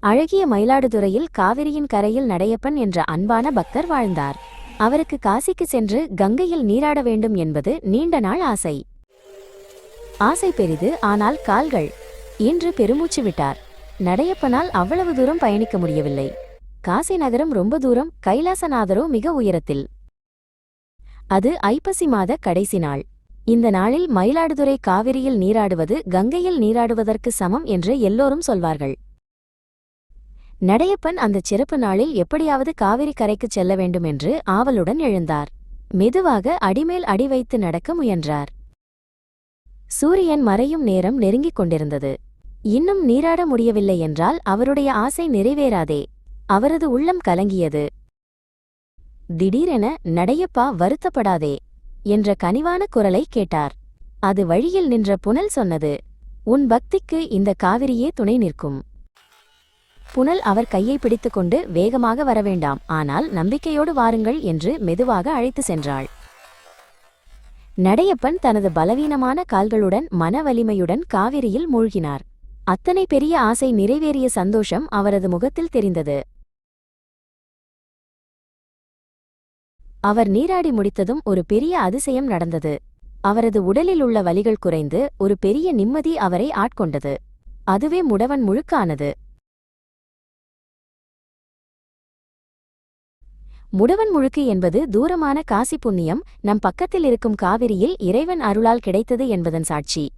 அழகிய மயிலாடுதுறையில் காவிரியின் கரையில் நடையப்பன் என்ற அன்பான பக்தர் வாழ்ந்தார். அவருக்கு காசிக்கு சென்று கங்கையில் நீராட வேண்டும் என்பது நீண்ட நாள் ஆசை. ஆசை பெரிது ஆனால் கால்கள். இன்று பெருமூச்சு விட்டார். நடையப்பனால் அவ்வளவு தூரம் பயணிக்க முடியவில்லை. காசி நகரம் ரொம்ப தூரம் கைலாசநாதரோ மிக உயரத்தில். அது ஐப்பசி மாத கடைசி நாள். இந்த நாளில் மயிலாடுதுறை காவிரியில் நீராடுவது கங்கையில் நீராடுவதற்கு சமம் என்று எல்லோரும் சொல்வார்கள். நடையப்பன் அந்தச் சிறப்பு நாளில் எப்படியாவது காவிரி கரைக்குச் செல்ல வேண்டும் என்று ஆவலுடன் எழுந்தார். மெதுவாக அடிமேல் அடி வைத்து நடக்க முயன்றார். சூரியன் மறையும் நேரம் நெருங்கிக் கொண்டிருந்தது. இன்னும் நீராட முடியவில்லை என்றால் அவருடைய ஆசை நிறைவேறாதே. அவரது உள்ளம் கலங்கியது. திடீரென நடையப்பா வருத்தப்படாதே என்ற கனிவான குரலை கேட்டார். அது வழியில் நின்ற புனல் சொன்னது உன் பக்திக்கு இந்த காவிரியே துணை நிற்கும். புனல் அவர் கையை பிடித்துக்கொண்டு வேகமாக வரவேண்டாம். ஆனால் நம்பிக்கையோடு வாருங்கள் என்று மெதுவாக அழைத்து சென்றாள். நடையப்பன் தனது பலவீனமான கால்களுடன் மன வலிமையுடன் காவிரியில் மூழ்கினார். அத்தனை பெரிய ஆசை நிறைவேறிய சந்தோஷம் அவரது முகத்தில் தெரிந்தது. அவர் நீராடி முடித்ததும் ஒரு பெரிய அதிசயம் நடந்தது. அவரது உடலில் உள்ள வலிகள் குறைந்து ஒரு பெரிய நிம்மதி அவரை ஆட்கொண்டது. அதுவே முடவன் முழுக்கானது. முடவன் முழுக்கு என்பது தூரமான காசி புண்ணியம் நம் பக்கத்தில் இருக்கும் காவிரியில் இறைவன் அருளால் கிடைத்தது என்பதன் சாட்சி.